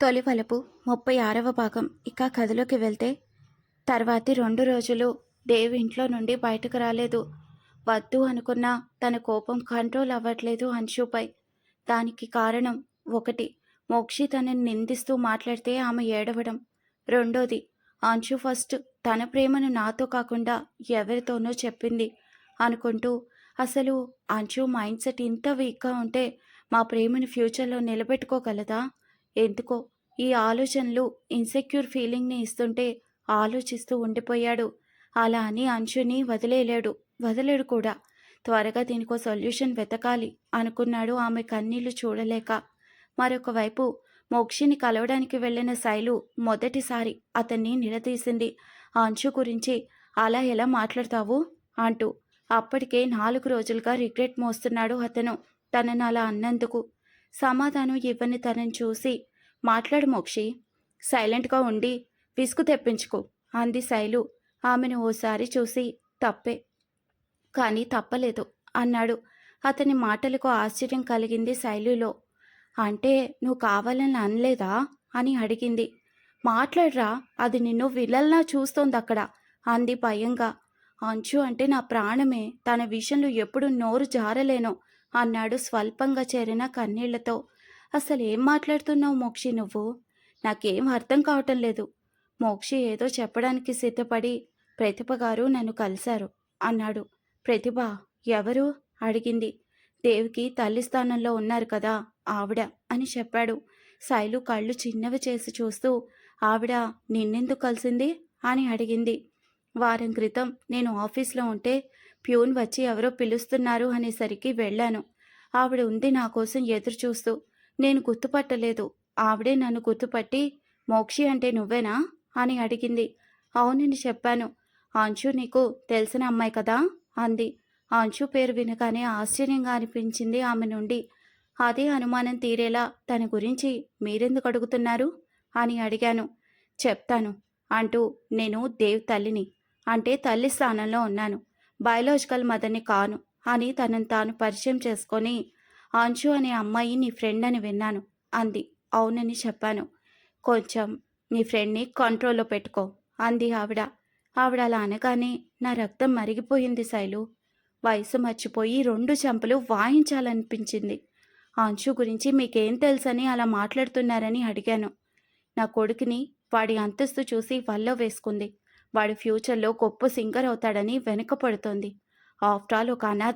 తొలివలపు ముప్పై ఆరవ భాగం. ఇక కథలోకి వెళ్తే తర్వాతి రెండు రోజులు దేవి ఇంట్లో నుండి బయటకు రాలేదు. వద్దు అనుకున్న తన కోపం కంట్రోల్ అవ్వట్లేదు అంశుపై. దానికి కారణం ఒకటి మోక్షి తనని నిందిస్తూ మాట్లాడితే ఆమె ఏడవడం. రెండోది అంశు ఫస్ట్ తన ప్రేమను నాతో కాకుండా ఎవరితోనో చెప్పింది అనుకుంటూ అసలు అంశు మైండ్ సెట్ ఇంత వీక్గా ఉంటే మా ప్రేమను ఫ్యూచర్లో నిలబెట్టుకోగలదా? ఎందుకో? ఈ ఆలోచనలు ఇన్సెక్యూర్ ఫీలింగ్ని ఇస్తుంటే ఆలోచిస్తూ ఉండిపోయాడు. అలా అని అంశుని వదిలేయలేడు. వదిలేడు కూడా. త్వరగా దీనికో సొల్యూషన్ వెతకాలి అనుకున్నాడు ఆమె కన్నీళ్ళు చూడలేక. మరొక వైపు మోక్షిని కలవడానికి వెళ్ళిన శైలు మొదటిసారి అతన్ని నిలదీసింది. ఆ అంశు గురించి అలా ఎలా మాట్లాడతావు? అంటూ అప్పటికే నాలుగు రోజులుగా రిగ్రెట్ మోస్తున్నాడు అతను. తనను అలా అన్నందుకు సమాధానం ఇవ్వని తనని చూసి మాట్లాడు మోక్షి సైలెంట్గా ఉండి విసుగు తెప్పించుకో అంది శైలు. ఆమెను ఓసారి చూసి తప్పే కానీ తప్పలేదు అన్నాడు. అతని మాటలకు ఆశ్చర్యం కలిగింది శైలులో. అంటే నువ్వు కావాలని అనలేదా? అని అడిగింది. మాట్లాడరా అది నిన్ను విలల్లా చూస్తోంది అక్కడ అంది భయంగా. అంచు అంటే నా ప్రాణమే తన విషయంలో ఎప్పుడు నోరు జారలేను అన్నాడు స్వల్పంగా చేరిన కన్నీళ్ళతో. అసలేం మాట్లాడుతున్నావు మోక్షి నువ్వు? నాకేం అర్థం కావటం లేదు. మోక్షి ఏదో చెప్పడానికి సిద్ధపడి ప్రతిభ గారు నన్ను కలిశారు అన్నాడు. ప్రతిభ? ఎవరు అడిగింది. దేవికి తల్లి స్థానంలో ఉన్నారు కదా ఆవిడ అని చెప్పాడు. శైలు కళ్ళు చిన్నవి చేసి చూస్తూ ఆవిడ నిన్నెందుకు కలిసింది అని అడిగింది. వారం క్రితం నేను ఆఫీస్లో ఉంటే ప్యూన్ వచ్చి ఎవరో పిలుస్తున్నారు అనేసరికి వెళ్ళాను. ఆవిడ ఉంది నా కోసం ఎదురు చూస్తూ నేను గుర్తుపట్టలేదు. ఆవిడే నన్ను గుర్తుపట్టి మోక్షి అంటే నువ్వేనా? అని అడిగింది. అవునని చెప్పాను. అంశు నీకు తెలిసిన అమ్మాయి కదా? అంది. అంశు పేరు వినగానే ఆశ్చర్యంగా అనిపించింది ఆమె నుండి. అదే అనుమానం తీరేలా తన గురించి మీరెందుకు అడుగుతున్నారు? అని అడిగాను. చెప్తాను అంటూ నేను దేవ్ తల్లిని అంటే తల్లి స్థానంలో ఉన్నాను. బయలాజికల్ మదర్ని కాను అని తనను తాను పరిచయం చేసుకొని అంశు అనే అమ్మాయి నీ ఫ్రెండ్ అని విన్నాను అంది. అవునని చెప్పాను. కొంచెం నీ ఫ్రెండ్ని కంట్రోల్లో పెట్టుకో అంది ఆవిడ. ఆవిడ అలా అనగానే నా రక్తం మరిగిపోయింది శైలు. వయసు మర్చిపోయి రెండు చెంపలు వాయించాలనిపించింది. అంశు గురించి మీకేం తెలుసని అలా మాట్లాడుతున్నారని అడిగాను. నా కొడుకుని వాడి అంతస్తు చూసి వల్ల వేసుకుంది. వాడి ఫ్యూచర్లో గొప్ప సింగర్ అవుతాడని వెనుకపడుతోంది. ఆఫ్టర్ ఆల్ ఒక అనాథ.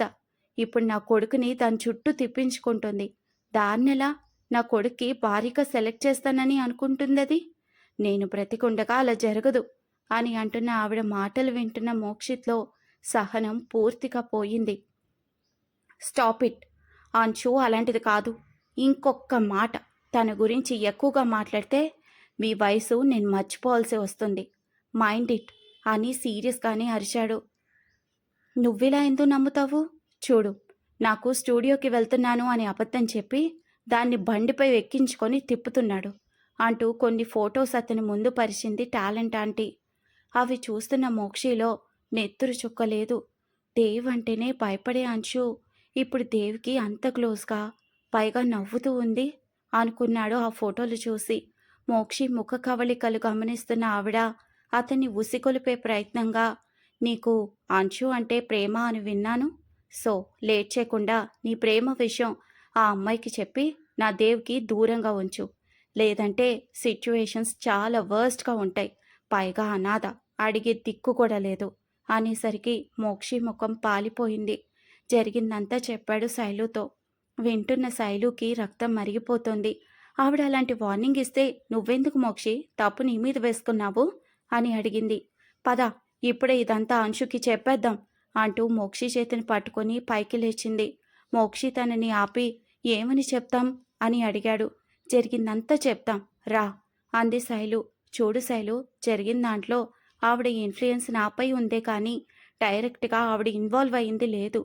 ఇప్పుడు నా కొడుకుని దాని చుట్టూ తిప్పించుకుంటుంది. దాన్నెలా? నా కొడుక్కి భారీగా సెలెక్ట్ చేస్తానని అనుకుంటుందది? నేను బ్రతికుండగా అలా జరగదు. అని అంటున్న ఆవిడ మాటలు వింటున్న మోక్షిత్లో సహనం పూర్తిగా పోయింది. Stop it. అంచు అలాంటిది కాదు. ఇంకొక్క మాట. తన గురించి ఎక్కువగా మాట్లాడితే మీ వయసు నేను మర్చిపోవాల్సి వస్తుంది. మైండ్ ఇట్ అని సీరియస్గానే అరిచాడు. నువ్విలా ఎందుకు నమ్ముతావు? చూడు నాకు స్టూడియోకి వెళ్తున్నాను అని అబద్ధం చెప్పి దాన్ని బండిపై ఎక్కించుకొని తిప్పుతున్నాడు అంటూ కొన్ని ఫొటోస్ అతని ముందు పరిచింది టాలెంట్ ఆంటీ. అవి చూస్తున్న మోక్షిలో నెత్తురు చుక్కలేదు. దేవ్ అంటేనే భయపడే అంచు ఇప్పుడు దేవ్కి అంత క్లోజ్గా పైగా నవ్వుతూ ఉంది అనుకున్నాడు ఆ ఫోటోలు చూసి. మోక్షి ముఖ కవళికలు గమనిస్తున్న ఆవిడ అతన్ని ఉసిగొలిపే ప్రయత్నంగా నీకు అంచు అంటే ప్రేమ అని విన్నాను. సో లేట్ చేయకుండా నీ ప్రేమ విషయం ఆ అమ్మాయికి చెప్పి నా దేవుకి దూరంగా ఉంచు. లేదంటే సిచ్యువేషన్స్ చాలా వర్స్ట్గా ఉంటాయి. పైగా అనాథ అడిగే దిక్కు కూడా లేదు. అనేసరికి మోక్షి ముఖం పాలిపోయింది. జరిగిందంతా చెప్పాడు శైలుతో. వింటున్న శైలుకి రక్తం మరిగిపోతుంది. ఆవిడ అలాంటి వార్నింగ్ ఇస్తే నువ్వెందుకు మోక్షి? తప్పు నీ మీద వేసుకున్నావు. అని అడిగింది. పద ఇప్పుడే ఇదంతా అంశుకి చెప్పేద్దాం అంటూ మోక్షి చేతిని పట్టుకొని పైకి లేచింది. మోక్షి తనని ఆపి ఏమని చెప్తాం? అని అడిగాడు. జరిగిందంతా చెప్తాం రా అంది శైలు. చూడు శైలు జరిగిన దాంట్లో ఆవిడ ఇన్ఫ్లుయెన్స్ నాపై ఉందే కానీ డైరెక్ట్గా ఆవిడ ఇన్వాల్వ్ అయింది లేదు.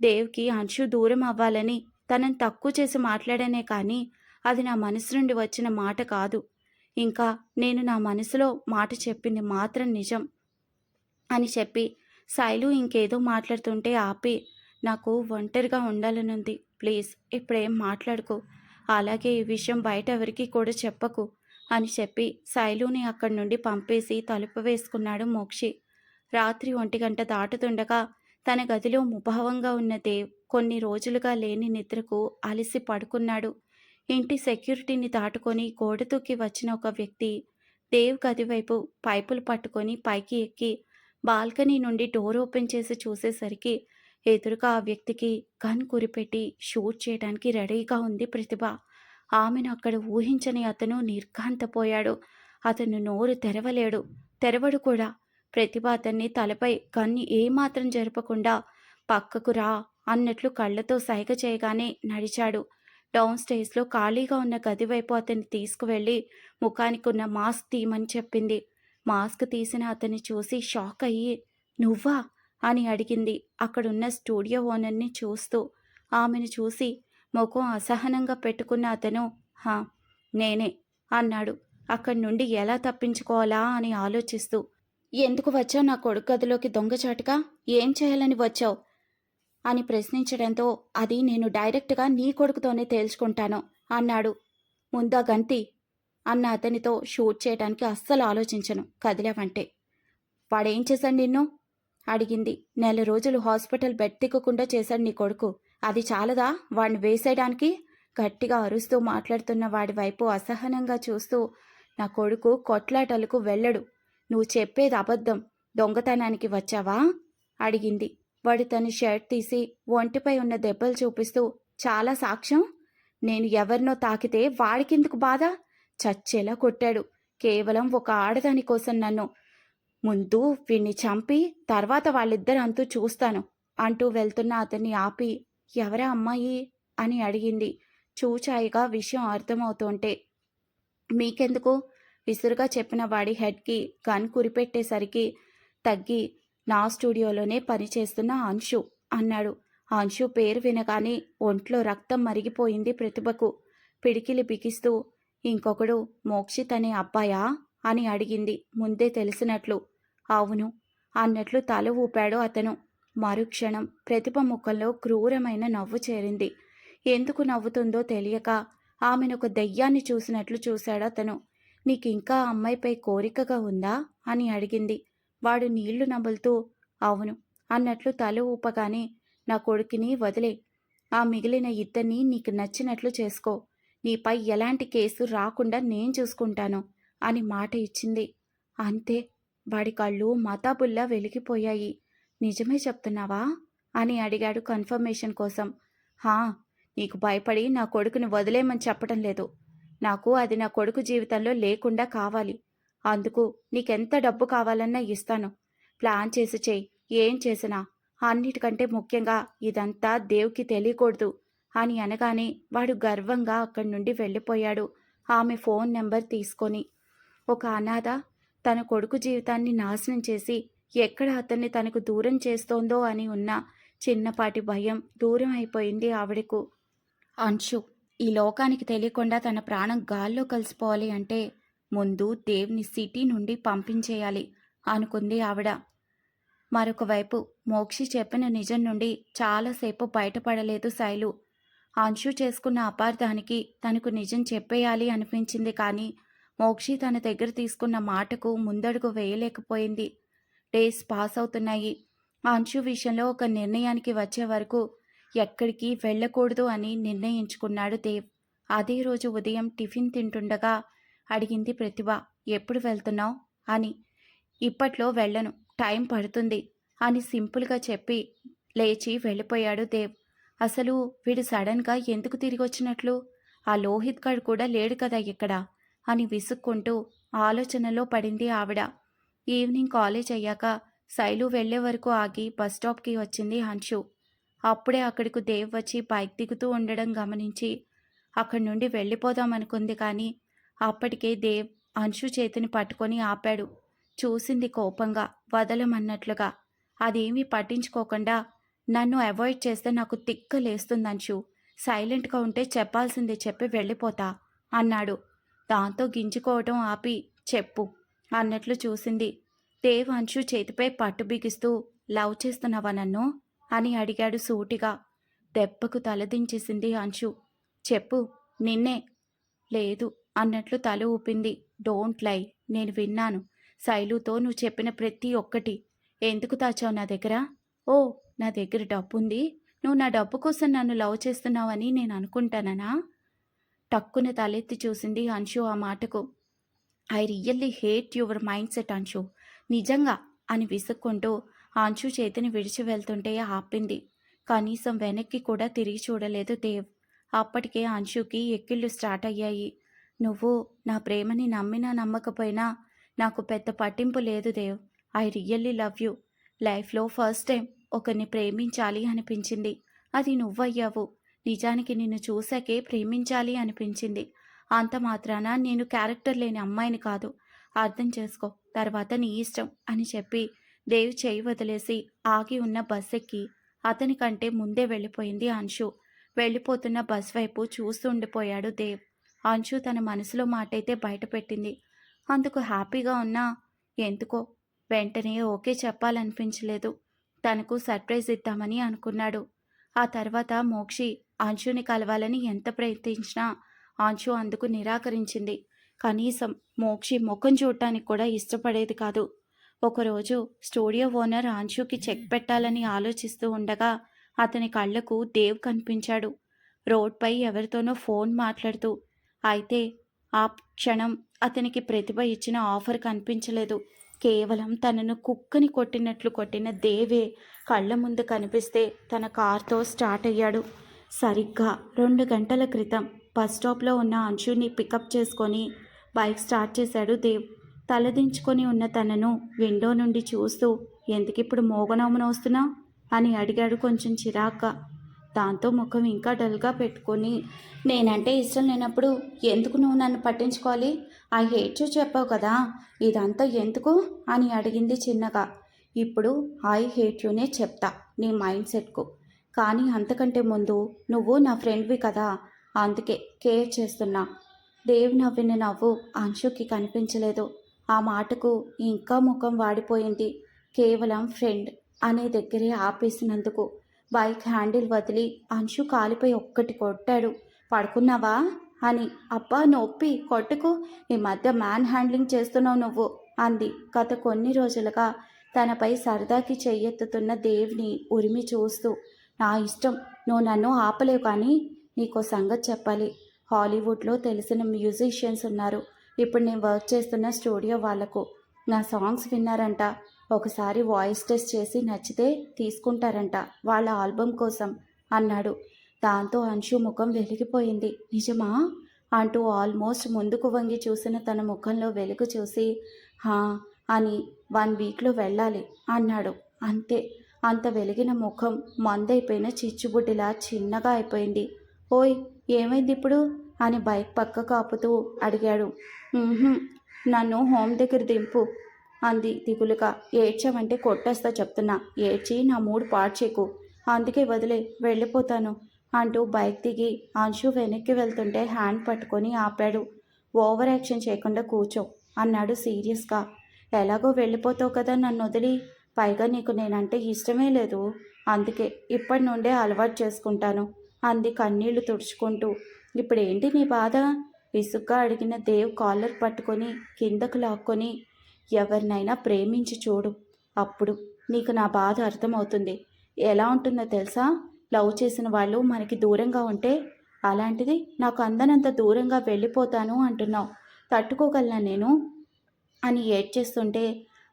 దేవ్కి అంశు దూరం అవ్వాలని తనని తక్కువ చేసి మాట్లాడానే కానీ అది నా మనసు నుండి వచ్చిన మాట కాదు. ఇంకా నేను నా మనసులో మాట చెప్పింది మాత్రం నిజం అని చెప్పి శైలు ఇంకేదో మాట్లాడుతుంటే ఆపి నాకు ఒంటరిగా ఉండాలనుంది. ప్లీజ్ ఇప్పుడేం మాట్లాడుకో. అలాగే ఈ విషయం బయట ఎవరికి కూడా చెప్పకు అని చెప్పి శైలుని అక్కడి నుండి పంపేసి తలుపు వేసుకున్నాడు మోక్షి. రాత్రి ఒంటి గంట దాటుతుండగా తన గదిలో ముభావంగా ఉన్న దేవ్ కొన్ని రోజులుగా లేని నిద్రకు అలసి పడుకున్నాడు. ఇంటి సెక్యూరిటీని దాటుకొని గోడతూకి వచ్చిన ఒక వ్యక్తి దేవ్ గది వైపు పైపులు పట్టుకొని పైకి ఎక్కి బాల్కనీ నుండి డోర్ ఓపెన్ చేసి చూసేసరికి ఎదురుగా ఆ వ్యక్తికి గన్ కురిపెట్టి షూట్ చేయడానికి రెడీగా ఉంది ప్రతిభ. ఆమెను అక్కడ ఊహించని అతను నిర్ఘాంతపోయాడు. అతను నోరు తెరవలేడు. తెరవడు కూడా. ప్రతిభ అతన్ని తలపై గన్ని ఏమాత్రం జరపకుండా పక్కకు రా అన్నట్లు కళ్ళతో సైగ చేయగానే నడిచాడు. డౌన్ స్టేజ్లో ఖాళీగా ఉన్న గది వైపు అతన్ని తీసుకువెళ్ళి ముఖానికి ఉన్న మాస్క్ తీయమని చెప్పింది. మాస్క్ తీసిన అతన్ని చూసి షాక్ అయ్యి నువ్వా? అని అడిగింది. అక్కడున్న స్టూడియో ఓనర్ని చూస్తూ ఆమెను చూసి ముఖం అసహనంగా పెట్టుకున్న అతను హా నేనే అన్నాడు. అక్కడి నుండి ఎలా తప్పించుకోవాలా? అని ఆలోచిస్తూ ఎందుకు వచ్చావు నా కొడుకు గదిలోకి దొంగచాటుగా ఏం చేయాలని వచ్చావు? అని ప్రశ్నించడంతో అది నేను డైరెక్ట్గా నీ కొడుకుతోనే తేల్చుకుంటాను అన్నాడు. ముందా గంతి అన్న అతనితో షూట్ చేయడానికి అస్సలు ఆలోచించను కదిలేవంటే. వాడేం చేశాడు నిన్ను? అడిగింది. నెల రోజులు హాస్పిటల్ బెడ్ తిక్కకుండా చేశాడు నీ కొడుకు. అది చాలదా? వాడిని వేసేయడానికి? గట్టిగా అరుస్తూ మాట్లాడుతున్న వాడి వైపు అసహనంగా చూస్తూ నా కొడుకు కొట్లాటలకు వెళ్ళడు. నువ్వు చెప్పేది అబద్ధం. దొంగతనానికి వచ్చావా? అడిగింది. వాడు తన షర్ట్ తీసి ఒంటిపై ఉన్న దెబ్బలు చూపిస్తూ చాలా సాక్ష్యం? నేను ఎవరినో తాకితే వాడికెందుకు బాధ? చచ్చేలా కొట్టాడు. కేవలం ఒక ఆడదాని కోసం నన్ను. ముందు వీణ్ణి చంపి తర్వాత వాళ్ళిద్దరు అంతూ చూస్తాను అంటూ వెళ్తున్న అతన్ని ఆపి ఎవరా అమ్మాయి? అని అడిగింది. చూచాయిగా విషయం అర్థమవుతుంటే మీకెందుకు? విసురుగా చెప్పిన వాడి హెడ్కి గన్ కురిపెట్టేసరికి తగ్గి నా స్టూడియోలోనే పనిచేస్తున్న అంశు అన్నాడు. అంశు పేరు వినగానే ఒంట్లో రక్తం మరిగిపోయింది ప్రతిభకు. పిడికిలి బిగిస్తూ ఇంకొకడు మోక్షిత్ అనే అబ్బాయా? అని అడిగింది ముందే తెలిసినట్లు. అవును అన్నట్లు తల ఊపాడు అతను. మరుక్షణం ప్రతిభ ముఖంలో క్రూరమైన నవ్వు చేరింది. ఎందుకు నవ్వుతుందో తెలియక ఆమెను ఒక దెయ్యాన్ని చూసినట్లు చూశాడు అతను. నీకింకా అమ్మాయిపై కోరికగా ఉందా? అని అడిగింది. వాడు నీళ్ళు నములుతూ అవును అన్నట్లు తల ఊపగానే నా కొడుకుని వదిలే. ఆ మిగిలిన ఇద్దరిని నీకు నచ్చినట్లు చేసుకో. నీపై ఎలాంటి కేసు రాకుండా నేను చూసుకుంటాను అని మాట ఇచ్చింది. అంతే వాడి కళ్ళు మతాబుల్లా వెలిగిపోయాయి. నిజమే చెప్తున్నావా? అని అడిగాడు కన్ఫర్మేషన్ కోసం. హా నీకు భయపడి నా కొడుకుని వదిలేమని చెప్పటం లేదు. నాకు అది నా కొడుకు జీవితంలో లేకుండా కావాలి. అందుకు నీకెంత డబ్బు కావాలన్నా ఇస్తాను. ప్లాన్ చేసి చెయ్యి. ఏం చేసినా? అన్నిటికంటే ముఖ్యంగా ఇదంతా దేవుకి తెలియకూడదు అని అనగానే వాడు గర్వంగా అక్కడి నుండి వెళ్ళిపోయాడు. ఆమె ఫోన్ నెంబర్ తీసుకొని ఒక అనాథ తన కొడుకు జీవితాన్ని నాశనం చేసి ఎక్కడ అతన్ని తనకు దూరం చేస్తోందో అని ఉన్న చిన్నపాటి భయం దూరం అయిపోయింది ఆవిడకు. అంశు ఈ లోకానికి తెలియకుండా తన ప్రాణం గాల్లో కలిసిపోవాలి అంటే ముందు దేవ్ని సిటీ నుండి పంపించేయాలి అనుకుంది ఆవిడ. మరొక వైపు మోక్షి చెప్పిన నిజం నుండి చాలాసేపు బయటపడలేదు శైలు. అంశు చేసుకున్న అపార్థానికి తనకు నిజం చెప్పేయాలి అనిపించింది కానీ మోక్షి తన దగ్గర తీసుకున్న మాటకు ముందడుగు వేయలేకపోయింది. డేస్ పాస్ అవుతున్నాయి. అంశు విషయంలో ఒక నిర్ణయానికి వచ్చే వరకు ఎక్కడికి వెళ్ళకూడదు అని నిర్ణయించుకున్నాడు దేవ్. అదే రోజు ఉదయం టిఫిన్ తింటుండగా అడిగింది ప్రతిభ. ఎప్పుడు వెళ్తున్నావు? అని. ఇప్పట్లో వెళ్ళను. టైం పడుతుంది అని సింపుల్గా చెప్పి లేచి వెళ్ళిపోయాడు దేవ్. అసలు వీడు సడన్గా ఎందుకు తిరిగి వచ్చినట్లు ఆ లోహిత్ గడ్ కూడా లేడు కదా ఇక్కడ అని విసుక్కుంటూ ఆలోచనలో పడింది ఆవిడ. ఈవినింగ్ కాలేజ్ అయ్యాక శైలు వెళ్ళే వరకు ఆగి బస్ స్టాప్కి వచ్చింది హన్షు. అప్పుడే అక్కడికి దేవ్ వచ్చి బైక్ దిగుతూ ఉండడం గమనించి అక్కడి నుండి వెళ్ళిపోదామనుకుంది కానీ అప్పటికే దేవ్ అంశు చేతిని పట్టుకొని ఆపాడు. చూసింది కోపంగా వదలమన్నట్లుగా. అదేమీ పట్టించుకోకుండా నన్ను అవాయిడ్ చేస్తే నాకు తిక్క లేస్తుంది అంశు. సైలెంట్గా ఉంటే చెప్పాల్సింది చెప్పి వెళ్ళిపోతా అన్నాడు. దాంతో గింజుకోవటం ఆపి చెప్పు అన్నట్లు చూసింది. దేవ్ అంశు చేతిపై పట్టు బిగిస్తూ లవ్ చేస్తున్నావా నన్ను? అని అడిగాడు సూటిగా. దెబ్బకు తలదించేసింది అంశు. చెప్పు నిన్నే. లేదు అన్నట్లు తల ఊపింది. డోంట్ లై నేను విన్నాను. శైలుతో నువ్వు చెప్పిన ప్రతి ఒక్కటి. ఎందుకు దాచావు నా దగ్గర? ఓ నా దగ్గర డబ్బు ఉంది నువ్వు నా డబ్బు కోసం నన్ను లవ్ చేస్తున్నావని నేను అనుకుంటానా టక్కున తలెత్తి చూసింది అంశు ఆ మాటకు. I really hate your mindset Anshu. నిజంగా? అని విసుక్కుంటూ అంశు చేతిని విడిచి వెళ్తుంటే ఆపింది. కనీసం వెనక్కి కూడా తిరిగి చూడలేదు దేవ్. అప్పటికే అంశుకి ఎక్కిళ్ళు స్టార్ట్ అయ్యాయి. నువ్వు నా ప్రేమని నమ్మినా నమ్మకపోయినా నాకు పెద్ద పట్టింపు లేదు Dev. I really love you. లైఫ్లో ఫస్ట్ టైం ఒకరిని ప్రేమించాలి అనిపించింది. అది నువ్వయ్యావు. నిజానికి నిన్ను చూశాకే ప్రేమించాలి అనిపించింది. అంత మాత్రాన నేను క్యారెక్టర్ లేని అమ్మాయిని కాదు. అర్థం చేసుకో. తర్వాత నీ ఇష్టం అని చెప్పి దేవ్ చేయి వదిలేసి ఆగి ఉన్న బస్ ఎక్కి అతని కంటే ముందే వెళ్ళిపోయింది అంశు. వెళ్ళిపోతున్న బస్ వైపు చూస్తూ ఉండిపోయాడు దేవ్. అంశు తన మనసులో మాటైతే బయటపెట్టింది. అందుకు హ్యాపీగా ఉన్నా ఎందుకో? వెంటనే ఓకే చెప్పాలనిపించలేదు. తనకు సర్ప్రైజ్ ఇద్దామని అనుకున్నాడు. ఆ తర్వాత మోక్షి అంశుని కలవాలని ఎంత ప్రయత్నించినా అంశు అందుకు నిరాకరించింది. కనీసం మోక్షి ముఖం చూడటానికి కూడా ఇష్టపడేది కాదు. ఒకరోజు స్టూడియో ఓనర్ అంశుకి చెక్ పెట్టాలని ఆలోచిస్తూ ఉండగా అతని కళ్ళకు దేవ్ కనిపించాడు. రోడ్పై ఎవరితోనో ఫోన్ మాట్లాడుతూ అయితే ఆ క్షణం అతనికి ప్రతిభ ఇచ్చిన ఆఫర్ కనిపించలేదు. కేవలం తనను కుక్కని కొట్టినట్లు కొట్టిన దేవే కళ్ళ ముందు కనిపిస్తే తన కార్తో స్టార్ట్ అయ్యాడు. సరిగ్గా రెండు గంటల క్రితం బస్ స్టాప్లో ఉన్న అంశుని పికప్ చేసుకొని బైక్ స్టార్ట్ చేశాడు దేవ్. తలదించుకొని ఉన్న తనను విండో నుండి చూస్తూ ఎందుకిప్పుడు మోగనోమనొస్తున్నా అని అడిగాడు కొంచెం చిరాగ్గా. దాంతో ముఖం ఇంకా డల్గా పెట్టుకొని నేనంటే ఇష్టం లేనప్పుడు ఎందుకు నువ్వు నన్ను పట్టించుకోవాలి? ఐ హేట్ యూ చెప్పావు కదా ఇదంతా ఎందుకు? అని అడిగింది చిన్నగా. ఇప్పుడు ఐ హేట్ యూనే చెప్తా నీ మైండ్ సెట్కు కానీ అంతకంటే ముందు నువ్వు నా ఫ్రెండ్వి కదా అందుకే కేర్ చేస్తున్నా. దేవ్ నవ్విన నవ్వు అంశుకి కనిపించలేదు. ఆ మాటకు ఇంకా ముఖం వాడిపోయింది. కేవలం ఫ్రెండ్ అనే దగ్గరే ఆపేసినందుకు బైక్ హ్యాండిల్ వదిలి అంశు కాలిపై ఒక్కటి కొట్టాడు. పడుకున్నావా? అని. అబ్బా నొప్పి. కొట్టుకు. ఈ మధ్య మ్యాన్ హ్యాండ్లింగ్ చేస్తున్నావు నువ్వు అంది. గత కొన్ని రోజులుగా తనపై సరదాకి చెయ్యెత్తుతున్న దేవ్ని ఉరిమి చూస్తూ. నా ఇష్టం. నువ్వు నన్ను ఆపలేవు కానీ నీకో సంగతి చెప్పాలి. హాలీవుడ్లో తెలిసిన మ్యూజిషియన్స్ ఉన్నారు. ఇప్పుడు నేను వర్క్ చేస్తున్న స్టూడియో వాళ్ళకు నా సాంగ్స్ విన్నారంట. ఒకసారి వాయిస్ టెస్ట్ చేసి నచ్చితే తీసుకుంటారంట వాళ్ళ ఆల్బమ్ కోసం అన్నాడు. దాంతో అంశు ముఖం వెలిగిపోయింది. నిజమా? అంటూ ఆల్మోస్ట్ ముందుకు వంగి చూసిన తన ముఖంలో వెలుగు చూసి హా అని వన్ వీక్లో వెళ్ళాలి అన్నాడు. అంతే. అంత వెలిగిన ముఖం మందైపోయిన చిచ్చుబుడ్డిలా చిన్నగా అయిపోయింది. ఓయ్ ఏమైంది ఇప్పుడు? అని బైక్ పక్క కాపుతూ అడిగాడు. నన్ను హోమ్ దగ్గర దింపు అంది దిగులుగా. ఏడ్చావంటే కొట్టేస్తా చెప్తున్నా. ఏడ్చి నా మూడు పాడ్చేకు అందుకే వదిలే వెళ్ళిపోతాను అంటూ బైక్ దిగి అంశు వెనక్కి వెళ్తుంటే హ్యాండ్ పట్టుకొని ఆపాడు. ఓవర్ యాక్షన్ చేయకుండా కూర్చో అన్నాడు సీరియస్గా. ఎలాగో వెళ్ళిపోతావు కదా నన్ను వదిలి. పైగా నీకు నేనంటే ఇష్టమే లేదు. అందుకే ఇప్పటి నుండే అలవాటు చేసుకుంటాను అంది కన్నీళ్ళు తుడుచుకుంటూ. ఇప్పుడేంటి నీ బాధ? విసుగ్గా అడిగిన దేవ్ కాలర్ పట్టుకొని కిందకు లాక్కొని ఎవరినైనా ప్రేమించి చూడు. అప్పుడు నీకు నా బాధ అర్థమవుతుంది. ఎలా ఉంటుందో తెలుసా? లవ్ చేసిన వాళ్ళు మనకి దూరంగా ఉంటే అలాంటిది నాకు అందనంత దూరంగా వెళ్ళిపోతాను అంటున్నావు. తట్టుకోగలనా నేను? అని ఏడ్చేస్తుంటే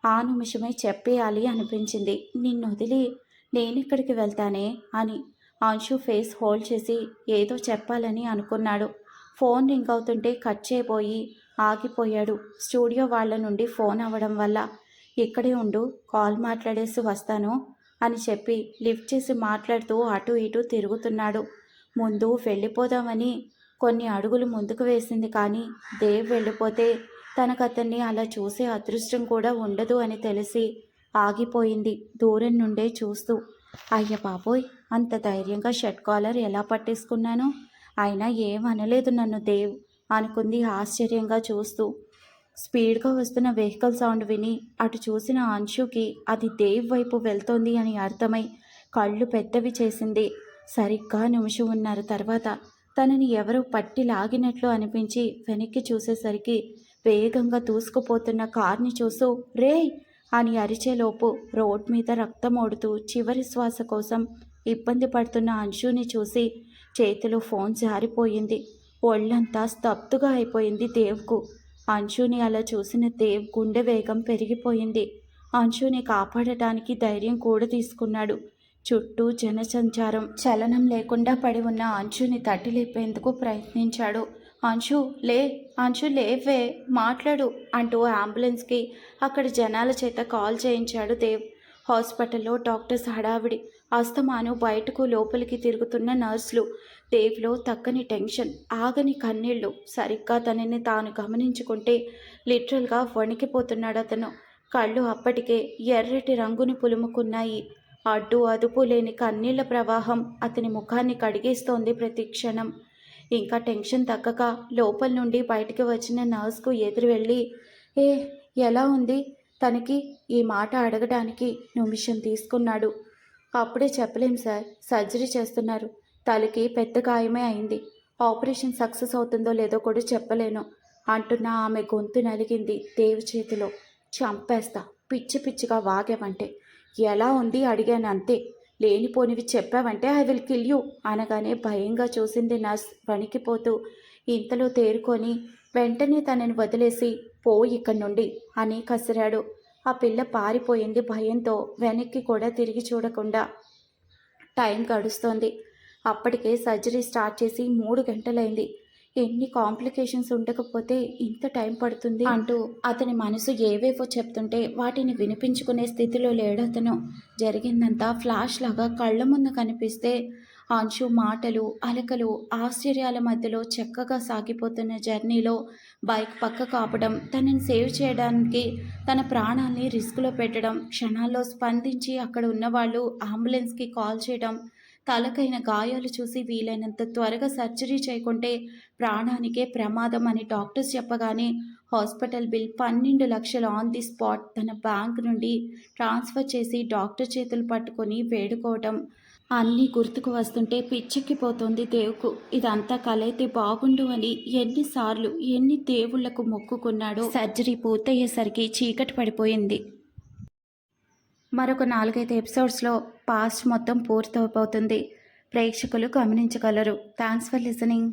ఆ నిమిషమే చెప్పేయాలి అనిపించింది. నిన్ను వదిలి నేనెక్కడికి వెళ్తానే అని. అంశు ఫేస్ హోల్డ్ చేసి ఏదో చెప్పాలని అనుకున్నాడు. ఫోన్ రింగ్ అవుతుంటే కట్ చేయబోయి ఆగిపోయాడు. స్టూడియో వాళ్ళ నుండి ఫోన్ అవ్వడం వల్ల ఇక్కడే ఉండు కాల్ మాట్లాడేసి వస్తాను అని చెప్పి లిఫ్ట్ చేసి మాట్లాడుతూ అటు ఇటు తిరుగుతున్నాడు. ముందు వెళ్ళిపోదామని కొన్ని అడుగులు ముందుకు వేసింది కానీ దేవ్ వెళ్ళిపోతే తనకు అతన్ని అలా చూసే అదృష్టం కూడా ఉండదు అని తెలిసి ఆగిపోయింది దూరం నుండే చూస్తూ. అయ్య బాబోయ్ అంత ధైర్యంగా షర్ట్ కాలర్ ఎలా పట్టేసుకున్నాను? అయినా ఏమనలేదు నన్ను దేవ్ అనుకుంది ఆశ్చర్యంగా చూస్తూ. స్పీడ్గా వస్తున్న వెహికల్ సౌండ్ విని అటు చూసిన అంశుకి అది దేవ్ వైపు వెళ్తోంది అని అర్థమై కళ్ళు పెద్దవి చేసింది. సరిగ్గా నిమిషం ఉన్నారు తర్వాత తనని ఎవరో పట్టి లాగినట్లు అనిపించి వెనక్కి చూసేసరికి వేగంగా దూసుకుపోతున్న కార్ని చూస్తూ రే అని అరిచేలోపు రోడ్ మీద రక్తం ఓడుతూ చివరి శ్వాస కోసం ఇబ్బంది పడుతున్న అంశుని చూసి చేతిలో ఫోన్ జారిపోయింది. ఒళ్ళంతా స్తబ్దుగా అయిపోయింది దేవ్కు. అంశుని అలా చూసిన దేవ్ గుండె వేగం పెరిగిపోయింది. అంశుని కాపాడటానికి ధైర్యం కూడా తీసుకున్నాడు. చుట్టూ జనసంచారం చలనం లేకుండా పడి ఉన్న అంశుని తట్టి లేపేందుకు ప్రయత్నించాడు. అంశు లే అంశు లేవే మాట్లాడు అంటూ అంబులెన్స్కి అక్కడ జనాల చేత కాల్ చేయించాడు దేవ్. హాస్పిటల్లో డాక్టర్స్ హడావిడి. అస్తమాను బయటకు లోపలికి తిరుగుతున్న నర్సులు. దేవ్లో తక్కని టెన్షన్ ఆగని కన్నీళ్ళు. సరిగ్గా తనని తాను గమనించుకుంటే లిటరల్గా వణికిపోతున్నాడు అతను. కళ్ళు అప్పటికే ఎర్రటి రంగును పులుముకున్నాయి. అడ్డు అదుపు లేని కన్నీళ్ళ ప్రవాహం అతని ముఖాన్ని కడిగేస్తోంది ప్రతి క్షణం. ఇంకా టెన్షన్ తగ్గక లోపల నుండి బయటికి వచ్చిన నర్స్కు ఎదురు వెళ్ళి ఏ ఎలా ఉంది? తనకి ఈ మాట అడగడానికి నిమిషం తీసుకున్నాడు. అప్పుడే చెప్పలేం సార్. సర్జరీ చేస్తున్నారు. తలకి పెద్ద గాయమే అయింది. ఆపరేషన్ సక్సెస్ అవుతుందో లేదో కూడా చెప్పలేను అంటున్న ఆమె గొంతు నలిగింది దేవి చేతిలో. చంపేస్తా. పిచ్చి పిచ్చిగా వాగావంటే. ఎలా ఉంది? అడిగాను అంతే. లేనిపోనివి చెప్పావంటే ఐ విల్ కిల్ యూ అనగానే భయంగా చూసింది నర్స్ వణికిపోతూ ఇంతలో తేరుకొని వెంటనే తనని వదిలేసి పో ఇక్కడి నుండి అని కసిరాడు. ఆ పిల్ల పారిపోయింది భయంతో వెనక్కి కూడా తిరిగి చూడకుండా. టైం గడుస్తోంది. అప్పటికే సర్జరీ స్టార్ట్ చేసి మూడు గంటలైంది. ఎన్ని కాంప్లికేషన్స్ ఉండకపోతే ఇంత టైం పడుతుంది అంటూ అతని మనసు ఏవేవో చెప్తుంటే వాటిని వినిపించుకునే స్థితిలో లేడు అతను జరిగిందంతా ఫ్లాష్ లాగా కళ్ళ ముందు కనిపిస్తే అంశు మాటలు అలకలు ఆశ్చర్యాల మధ్యలో చక్కగా సాగిపోతున్న జర్నీలో బైక్ పక్క కాపడం తనని సేవ్ చేయడానికి తన ప్రాణాన్ని రిస్క్లో పెట్టడం క్షణాల్లో స్పందించి అక్కడ ఉన్నవాళ్ళు అంబులెన్స్కి కాల్ చేయడం తలకైన గాయాలు చూసి వీలైనంత త్వరగా సర్జరీ చేయకుంటే ప్రాణానికే ప్రమాదం అని డాక్టర్స్ చెప్పగానే హాస్పిటల్ బిల్ పన్నెండు లక్షలు ఆన్ ది స్పాట్ తన బ్యాంక్ నుండి ట్రాన్స్ఫర్ చేసి డాక్టర్ చేతులు పట్టుకొని వేడుకోవడం అన్నీ గుర్తుకు వస్తుంటే పిచ్చెక్కిపోతుంది దేవుకు. ఇదంతా కలైతే బాగుండు అని ఎన్నిసార్లు ఎన్ని దేవుళ్ళకు మొక్కుకున్నాడో. సర్జరీ పూర్తయ్యేసరికి చీకటి పడిపోయింది. మరొక నాలుగైదు ఎపిసోడ్స్లో పాస్ట్ మొత్తం పూర్తయిపోతుంది ప్రేక్షకులు గమనించగలరు. Thanks for listening.